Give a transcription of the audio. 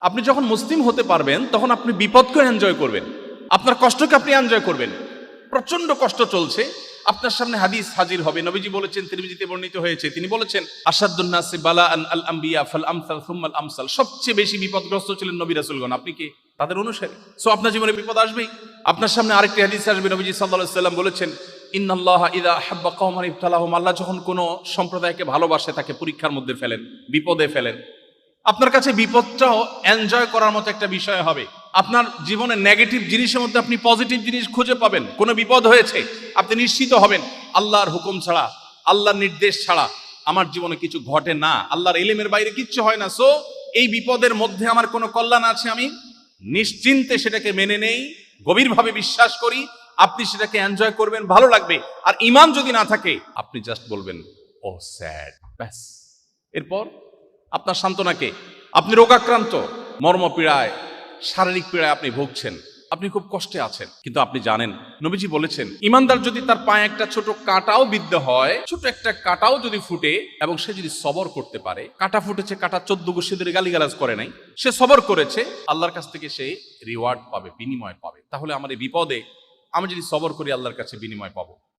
আপনি যখন মুসলিম হতে পারবেন, তখন আপনি বিপদকে এনজয় করবেন। আপনার কষ্টকে আপনি এনজয় করবেন। প্রচণ্ড কষ্ট চলছে। আপনার সামনে হাদিস হাজির হবে। নবীজি বলেছেন, তিরমিজিতে বর্ণিত হয়েছে। তিনি বলেছেন আসাদুন্নাসি বালা আন আল আম্বিয়া ফাল আমসাল আমসাল। সবচেয়ে বেশি বিপদগ্রস্ত ছিলেন নবী রাসূলগণ। আপনি কি তাদের অনুসারী? সো আপনার জীবনে বিপদ আসবেই। আপনার সামনে আরেকটি হাদিস আসবে। নবীজি আলাইহি সাল্লাম বলেছেন, ইন্নাল্লাহ ইদা হাব্বা কওমান ইবতালাহুম। আল্লাহ যখন কোনো সম্প্রদায়কে ভালোবাসে, তাকে পরীক্ষার মধ্যে ফেলেন, বিপদে ফেলেন। আপনার কাছে বিপদটাও এনজয় করার মতো একটা বিষয় হবে। আপনার জীবনে নেগেটিভ জিনিসের মধ্যে আপনি পজিটিভ জিনিস খুঁজে পাবেন। কোনো বিপদ হয়েছে, আপনি নিশ্চিত হবেন, আল্লাহর হুকুম ছাড়া, আল্লাহর নির্দেশ ছাড়া আমার জীবনে কিছু ঘটে না। আল্লাহর এলেমের বাইরে কিচ্ছু হয় না। সো এই বিপদের মধ্যে আমার কোনো কল্যাণ আছে আমি? নিশ্চিন্তে সেটাকে মেনে নেই, গভীরভাবে বিশ্বাস করি, আপনি সেটাকে এনজয় করবেন, ভালো লাগবে। আর ইমান যদি না থাকে, আপনি জাস্ট বলবেন ও স্যাড ব্যাস। এরপর আপনার সান্ত্বনাকে আপনি রোগাক্রান্ত। মর্মপীড়ায়, শারীরিক পীড়ায় আপনি ভুগছেন। আপনি খুব কষ্টে আছেন। কিন্তু আপনি জানেন, নবীজি বলেছেন, ইমানদার যদি তার পায়ে একটা ছোট কাটাও বিদ্ধ হয়, ছোট একটা কাটাও যদি ফুটে এবং সে যদি সবর করতে পারে, কাটা ফুটেছে, কাটা চোদ্দ গোষ্ঠী ধরে গালিগালাজ করে নাই, সে সবর করেছে, আল্লাহর কাছ থেকে সে রিওয়ার্ড পাবে, বিনিময় পাবে। তাহলে আমার এই বিপদে আমি যদি সবর করি, আল্লাহর কাছে বিনিময় পাবো।